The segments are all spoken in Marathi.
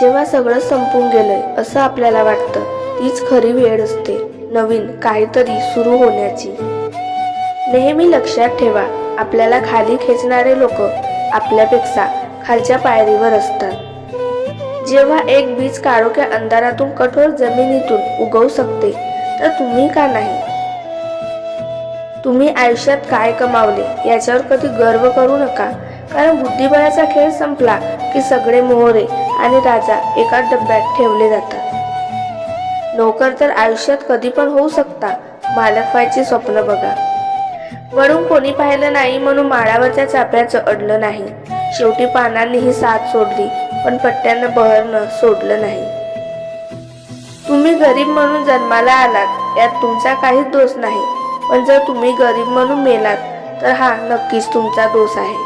जेव्हा सगळं संपून गेलंय असं आपल्याला वाटतं. तीच खरी वेळ असते. नवीन काहीतरी सुरू होण्याची. नेहमी लक्षात ठेवा आपल्याला खाली खेचणारे लोक आपल्यापेक्षा खालच्या पायरीवर असतात. जेव्हा एक बीज काळोख्या अंधारातून कठोर जमिनीतून उगवू शकते तर तुम्ही का नाही? तुम्ही आयुष्यात काय कमावले याच्यावर कधी गर्व करू नका. कारण बुद्धिबळाचा खेळ संपला की सगळे मोहरे आणि राजा एका डब्यात ठेवले जातात. नोकर तर आयुष्यात कधी पण होऊ शकता मालक व्हायचे स्वप्न बघा. वरून कोणी पाहिलं नाही म्हणून माळावरच्या चाप्याचं अडलं नाही. शेवटी पानांनी ही साथ सोडली पण पट्ट्यानं बहरणं सोडलं नाही. तुम्ही गरीब म्हणून जन्माला आलात यात तुमचा काहीच दोष नाही. पण जर तुम्ही गरीब म्हणून मेलात तर हा नक्कीच तुमचा दोष आहे.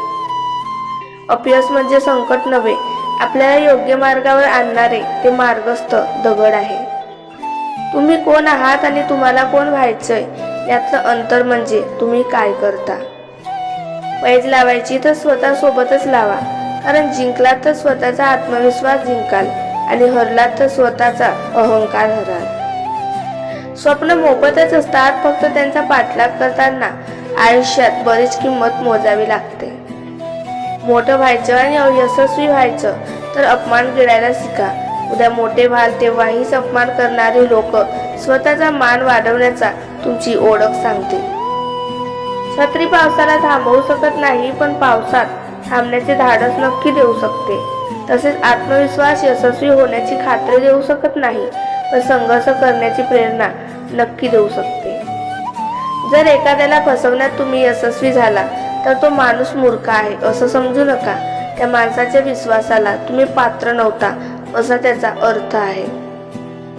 अपयश म्हणजे संकट नव्हे आपल्याला योग्य मार्गावर आणणारे ते मार्गस्थ दगड आहे. तुम्ही कोण आहात आणि तुम्हाला कोण व्हायचंय यातलं अंतर म्हणजे तुम्ही काय करता? पैज लावायची तर स्वतः सोबतच लावा कारण जिंकलात तर स्वतःचा आत्मविश्वास जिंकाल आणि हरलात तर स्वतःचा अहंकार हराल. स्वप्न मोफतच असतात फक्त त्यांचा पाठलाग करताना आयुष्यात बरीच किंमत मोजावी लागते. मोठं व्हायचं आणि अयशस्वी व्हायचं तर अपमान गिळायला शिका. उद्या मोठे व्हाल तेव्हाहीच अपमान करणारे लोक स्वतःचा मान वाढवण्याचा तुमची ओळख सांगते छत्री पावसाला थांबवू शकत नाही पण पावसात थांबण्याचे धाडस नक्की देऊ शकते. तसेच आत्मविश्वास यशस्वी होण्याची खात्री देऊ शकत नाही पण संघर्ष करण्याची प्रेरणा नक्की देऊ शकते. जर एखाद्याला फसवण्यात तुम्ही यशस्वी झाला तर तो माणूस मूर्ख आहे असं समजू नका. त्या माणसाच्या विश्वासाला तुम्ही पात्र नव्हता असा त्याचा अर्थ आहे.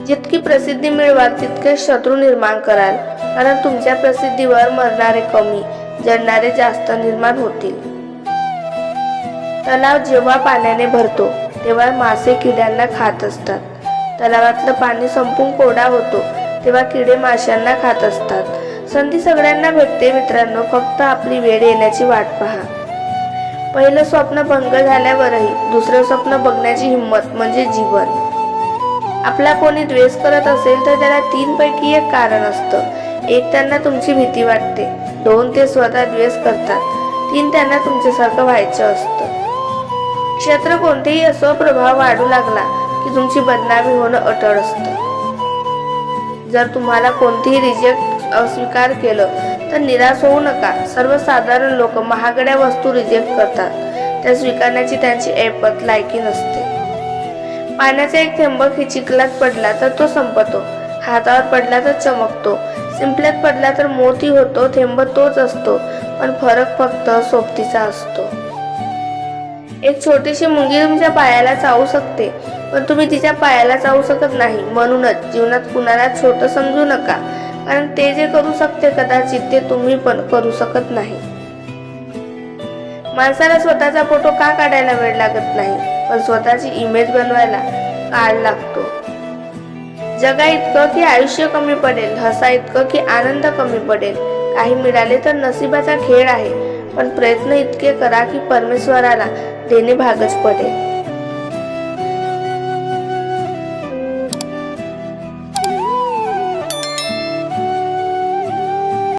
जितकी प्रसिद्धी मिळवाल तितके शत्रू निर्माण कराल. कारण तुमच्या प्रसिद्धीवर मरणारे कमी जडणारे जास्त निर्माण होतील. तलाव जेव्हा पाण्याने भरतो तेव्हा मासे किड्यांना खात असतात. तलावातलं पाणी संपून कोरडा होतो तेव्हा किडे माशांना खात असतात. संधी सगळ्यांना भेटते मित्रांनो. फक्त आपली वेळ येण्याची वाट पहा. पहिलं स्वप्न भंग झाल्यावरही दुसरं स्वप्न बघण्याची हिंमत म्हणजे जीवन. आपला कोणी द्वेष करत असेल तर त्याला तीन पैकी एक कारण असतं. एक त्यांना तुमची भीती वाटते. दोन ते स्वतः द्वेष करतात. तीन त्यांना तुमच्यासारखं व्हायचं असतं. क्षेत्र कोणतेही असो प्रभाव वाढू लागला की तुमची बदनामी होणं अटळ असतं. जर तुम्हाला कोणतीही रिजेक्ट अस्वीकार केलं तर निराश होऊ नका. सर्वसाधारण लोक महागड्या वस्तू रिजेक्ट करतात. त्या स्वीकारण्याची त्यांची ऐपत लायकी नसते. पाण्याचा एक थेंब चिखलात पडला तर तो संपतो. हातावर पडला तर चमकतो. शिंपल्यात पडला तर मोती होतो. थेंब तोच असतो. पण फरक फक्त सोबतीचा असतो. एक छोटीशी मुंगी तुमच्या पायाला चावू शकते पण तुम्ही तिच्या पायाला चावू शकत नाही. म्हणूनच जीवनात कुणाला छोटं समजू नका. कारण ते जे करू शकते कदाचित ते तुम्ही पण करू शकत नाही. माणसाला स्वतःचा फोटो का काढायला वेळ लागत नाही? पण स्वतःची इमेज बनवायला काळ लागतो. जगा इतकं की आयुष्य कमी पडेल हसा इतकं की आनंद कमी पडेल. काही मिळाले तर नशिबाचा खेळ आहे पण प्रयत्न इतके करा की परमेश्वराला देणे भागच पडेल.